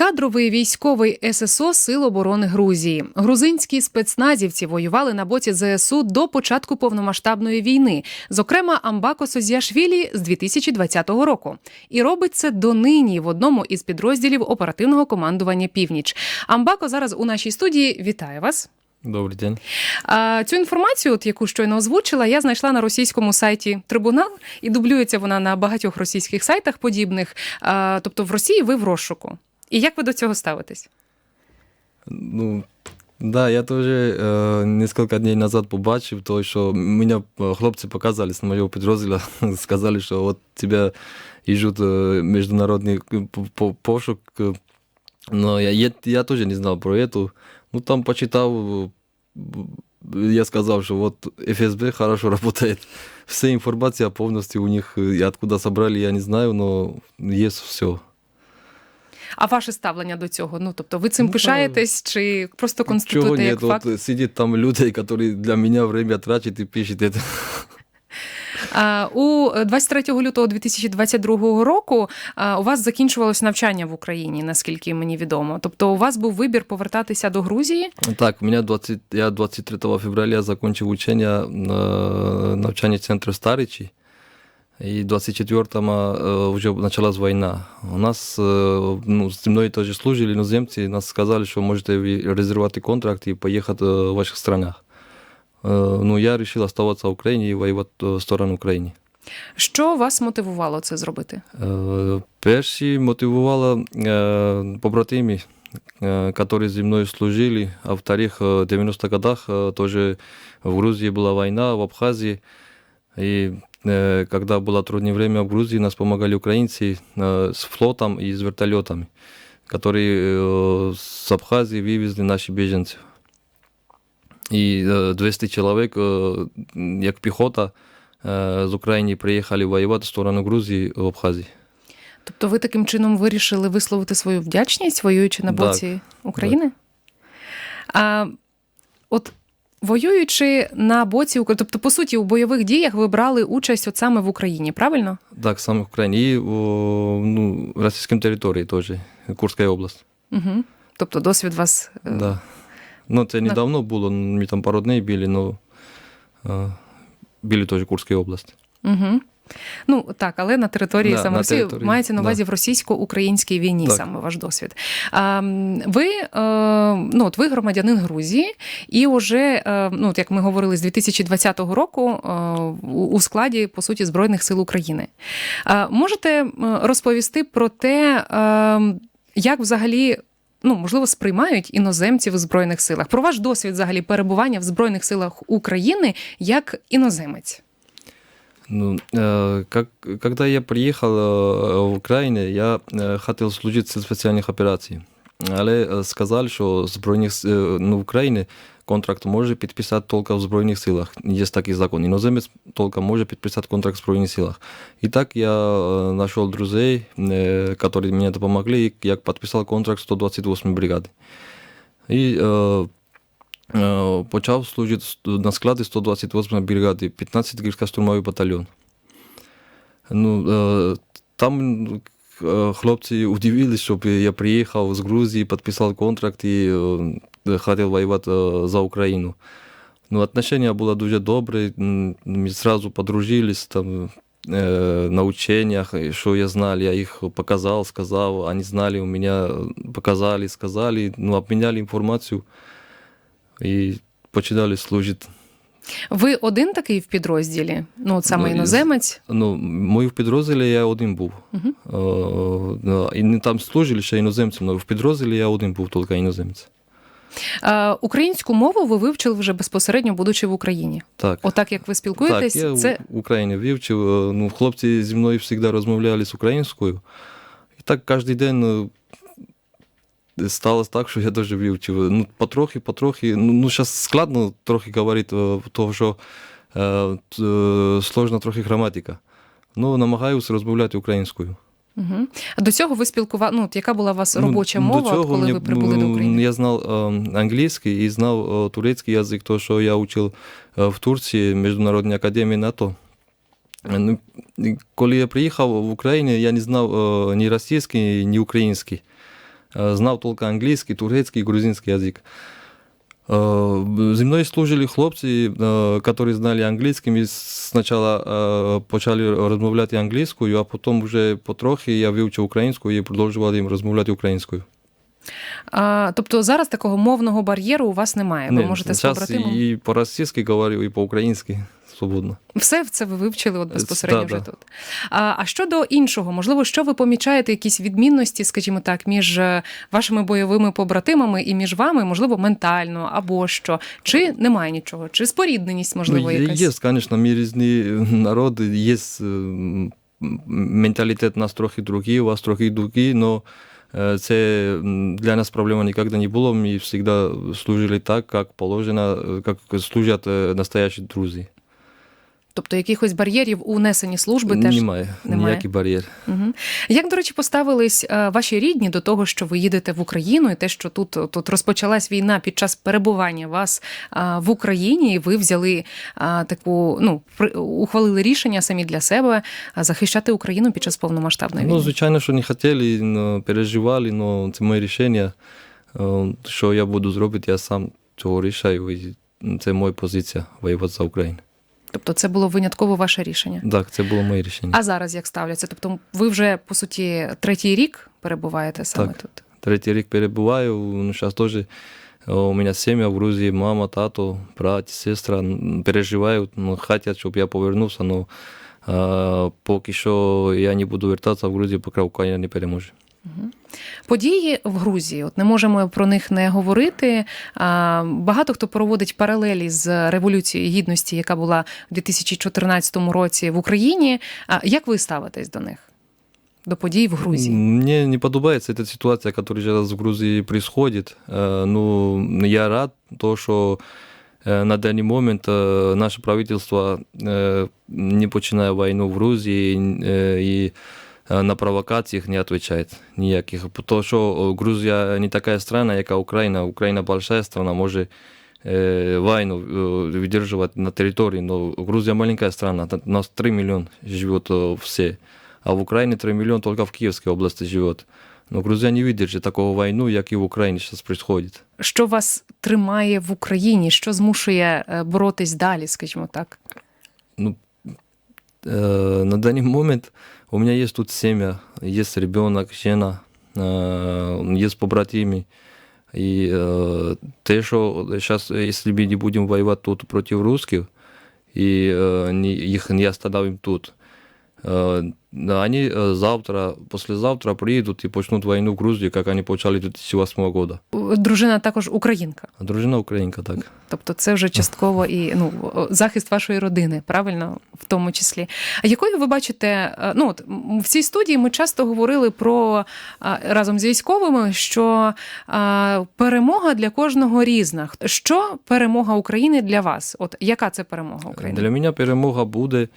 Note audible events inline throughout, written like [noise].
Кадровий військовий ССО Сил оборони Грузії. Грузинські спецназівці воювали на боці ЗСУ до початку повномасштабної війни, зокрема Амбако Созіашвілі з 2020 року. І робить це донині в одному із підрозділів оперативного командування Північ. Амбако зараз у нашій студії. Вітаю вас. Добрий день. А, Цю інформацію, от яку щойно озвучила, я знайшла на російському сайті Трибунал, і дублюється вона на багатьох російських сайтах подібних. А, Тобто в Росії ви в розшуку. І як ви до цього ставитесь? Ну, да, я теж е, несколько днів назад побачив, то, що мене е, хлопці показали з моєго підрозділу, [laughs] сказали, що от тебе їжуть е, міжнародний по- по- пошук. Но я, я, я теж не знав про це. Ну, там почитав, я сказав, що от ФСБ хорошо [laughs] працює. Вся інформація повністю у них, откуда собрали, я не знаю, но є все. А ваше ставлення до цього? Ну тобто, ви цим Ну, пишаєтесь чи просто Чого констатуєте ні, як факт? тут сидять там люди, які для мене время тратять і пишуть це. У 23 лютого 2022 року у вас закінчувалось навчання в Україні, наскільки мені відомо. Тобто, у вас був вибір повертатися до Грузії. Так, у мене 20, я 23 февраля закончив учення на навчанні центру Старичі. І 24-го вже почалась війна. У нас е, ну, мною теж служили іноземці, нас сказали, що можете ви резервувати контракт і поїхати в ваших странах. Е, Ну, я вирішив залишатися в Україні і воювати в сторону України. Що вас мотивувало це зробити? Е, Перші мотивувало е, побратимі, е, які зі мною служили, а вторых, е, в 90-х годах е, теж в Грузії була війна, в Абхазії. І е, коли було трудне время в Грузії, нас допомагали українці е, з флотом і з вертольотами, які е, з Абхазії вивезли наші біженців. І е, 200 чоловік, е, як піхота, е, з України приїхали воювати в сторону Грузії в Абхазії. Тобто, ви таким чином вирішили висловити свою вдячність, воюючи на Так, боці України? А, от воюючи на боці України, тобто, по суті, у бойових діях ви брали участь от саме в Україні, правильно? Так, саме в Україні. І ну, в російській території теж, Курська область. Угу. Тобто досвід вас. е, Да. Ну, це недавно було, ми там пару днів були, але були теж курська Курській області. Угу. Ну так, але на території Да, саме на Росії території, мається на да. увазі в російсько-українській війні Так. саме ваш досвід. А, ви, е, ну, от ви громадянин Грузії, і вже, е, ну, от як ми говорили, з 2020 року е, у- у складі, по суті, Збройних сил України. А, можете розповісти про те, як взагалі. Ну, можливо, сприймають іноземців в Збройних силах. Про ваш досвід взагалі перебування в Збройних силах України як іноземець. Ну, э, как, когда я приїхав э, в Україну, я э, хотів служити в спеціальних операцій. Але э, сказали, що збройних с- э, ну, в Україні контракт може підписати тільки в Збройних силах. Є такий закон. Іноземець тільки може підписати контракт в Збройних силах. І так я э, знайшов друзей, э, які мені допомогли, і я підписав контракт 128 бригади. І э, Е, почав служити на складі 128 бригади, 15 гірська штурмовий батальйон. Ну, е, там е, хлопці удивились, щоб я приїхав з Грузії, підписав контракт і е, хотів воювати е, за Україну. Ну, отношения було дуже добре, ми сразу подружились там, е, на учениях, що я знал, я їх показав, сказав, вони знали, у мене показали, сказали, ну, обміняли інформацію і починали служити. Ви один такий в підрозділі? Ну, от саме Ну, іноземець. Ну, мої в підрозділі я один був. Мгм. Е, да, і не там служили ще іноземцем, але в підрозділі я один був, тільки іноземець. Е, українську мову ви вивчили вже безпосередньо, будучи в Україні. Так. Отак, як ви спілкуєтесь, так, я це в Україні вивчив. Е, Ну, хлопці зі мною завжди розмовляли з українською. І так кожен день е, сталося так, що я теж вивчив. Ну, потрохи, потрохи. Ну, ну зараз складно трохи говорити, е, тому що е, е, сложна трохи граматика. Ну, намагаюся розмовляти українською. угу. а до цього ви спілкували. Ну, яка була у вас Ну, робоча до мова, цього коли мені, ви прибули до ну, України? Я знав е, англійський і знав е, турецький язик, то, що я учив е, в Турції, Міжнародній академії НАТО. Ну, коли я приїхав в Україну, я не знав е, ні російський, ні український. Э, Знав только английский, турецкий и грузинский язык. Э, Зі мною служили хлопці, е, які знали англійським, і спочатку е, почали розмовляти англійською, а потім вже потрохи я вивчив українську і продовжував їм розмовляти українською. А, тобто зараз такого мовного бар'єру у вас немає. Ви Ні, можете з зараз побратимом. і по-російськи говорю, і по-українськи свободно. Все це ви вивчили от безпосередньо да, вже да. тут. А, а щодо іншого, можливо, що ви помічаєте якісь відмінності, скажімо так, між е, вашими бойовими побратимами і між вами, можливо, ментально або що? Чи немає нічого? Чи спорідненість, можливо, ну, якась? Є, звісно, ми різні народи, є е, м, менталітет нас трохи другий, у вас трохи другий, але це для нас проблема ніколи не було. Ми завжди служили так, як положено, е, як служать е, настоящі друзі. Тобто якихось бар'єрів у несенні служби теж Немає, немає? ніякий бар'єр. Угу. Як, до речі, поставились е, ваші рідні до того, що ви їдете в Україну, і те, що тут, тут розпочалась війна під час перебування вас в Україні, і ви взяли таку, ну, ухвалили рішення самі для себе захищати Україну під час повномасштабної Ну, звичайно, що не хотіли, но переживали, але це моє рішення. Е, Що я буду зробити, я сам цього рішаю. І це моя позиція воювати за Україну. Тобто це було винятково ваше рішення. Так, це було моє рішення. А зараз як ставляться? Тобто ви вже, по суті, третій рік перебуваєте саме Так. тут? Третій рік перебуваю. Ну, зараз теж у мене сім'я в Грузії, мама, тато, брат, сестра переживають, ну, хочуть, щоб я повернувся, але поки що я не буду вертатися в Грузію, поки Україна не переможе. Події в Грузії, от не можемо про них не говорити. А, Багато хто проводить паралелі з революцією гідності, яка була у 2014 році в Україні. А як ви ставитесь до них? До подій в Грузії? Мне не подобается эта ситуация, которая сейчас в Грузии происходит. Э, Ну, я рад, то, что э, на данный момент э, наше правительство э, не починає войну в Грузии э, и э, на провокациях не отвечает ніяких. Потому що Грузія не така страна, яка Україна. Україна большая страна, може э, войну э, выдерживать на территории, но Грузия маленькая страна, та- нас 3 миллиона живет э, все, а в Украине 3 миллиона только в Киевской области живет. Но Грузия не выдержит такого войну, як і в Україні сейчас происходит. Що вас тримає в Україні? Що змушує е, боротись далі, скажімо так? Ну, э, на данный момент у меня есть тут семья, есть ребенок, жена, э, есть побратимы. И э, те, что сейчас, если мы не будем воевать тут против русских, и э, не, их не остановим тут, э, они э, завтра, послезавтра приедут и почнут войну в Грузии, как они почали в 2008 года. Дружина також українка. Дружина українка, так. Тобто це вже частково і ну, захист вашої родини, правильно, в тому числі. А якою ви бачите, е, ну от в цій студії ми часто говорили про разом з військовими, що а, перемога для кожного різна. Що перемога України для вас? От яка це перемога України? Для мене перемога буде е,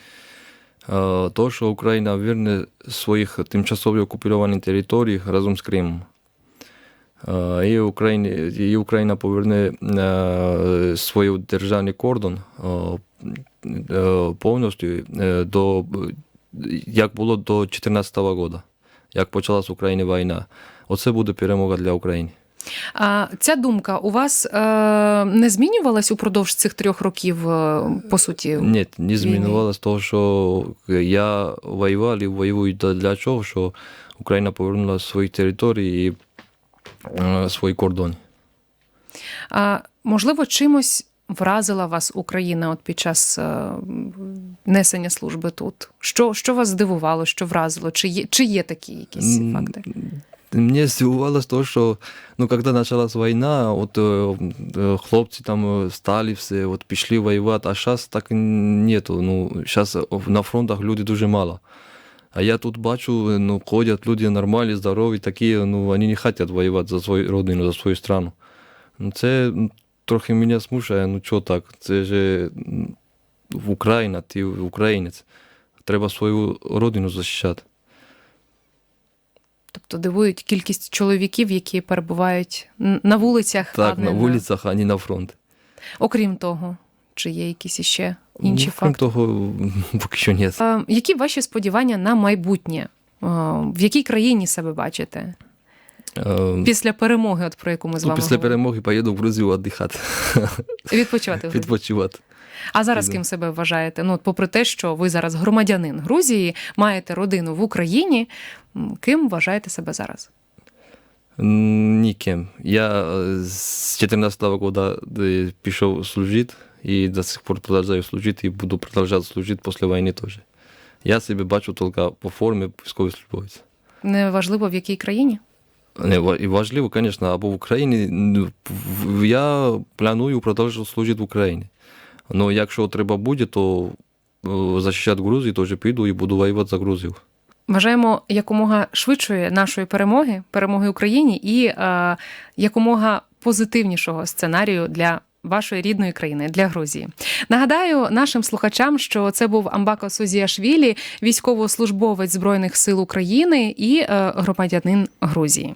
то, що Україна верне своїх тимчасово окупованих територій разом з Кримом. Е, І Україна, і Україна поверне е, свій державний кордон е, е, повністю е, до, як було до 2014 року, як почалась в Україні війна. Оце буде перемога для України. А ця думка у вас е, не змінювалась упродовж цих трьох років, е, по суті? Ні, не змінювалося того, що я воював і воюю для- для чого, що Україна повернула свої території і е, свої кордони. А можливо, чимось вразила вас Україна от під час е, несення служби тут? Що, що вас здивувало, що вразило? Чи є, чи є такі якісь факти? Мне здивувалось то, що ну, коли почалась війна, от е, е, хлопці там е, стали все, от пішли воювати, а зараз так нету. Ну, зараз на фронтах люди дуже мало. А я тут бачу, ну, ходять люди нормальні, здорові, такі, ну, вони не хочуть воювати за свою родину, за свою страну. Ну, це трохи мене смущає, ну чого так? Це ж Україна, ти українець. Треба свою родину захищати. Тобто дивують кількість чоловіків, які перебувають на вулицях. а Так, не на вулицях, а не на фронт. Окрім того, чи є якісь іще інші ну, крім факти? того, [laughs] поки що ні. Які ваші сподівання на майбутнє? В якій країні себе бачите? Е, Після перемоги, от про яку ми з ну, вами після говорили? перемоги поїду в Грузію віддихати, відпочивати. відпочивати. [laughs] А зараз ким себе вважаєте? Ну, от попри те, що ви зараз громадянин Грузії, маєте родину в Україні, ким вважаєте себе зараз? Ніким. Я е, з 14 года пішов служити і до сих пор продовжую служити і буду продовжувати служити після війни теж. Я себе бачу тільки по формі військовослужбовця. Неважливо в якій країні? Не, важливо, звісно, або в Україні. Я планую продовжувати служити в Україні. Ну, якщо треба буде, то е, захищати Грузію, теж піду і буду воювати за Грузію. Бажаємо якомога швидшої нашої перемоги, перемоги Україні і е, якомога позитивнішого сценарію для. Вашої рідної країни для Грузії нагадаю нашим слухачам, що це був Амбако Сузіашвілі, військовослужбовець збройних сил України і е, громадянин Грузії.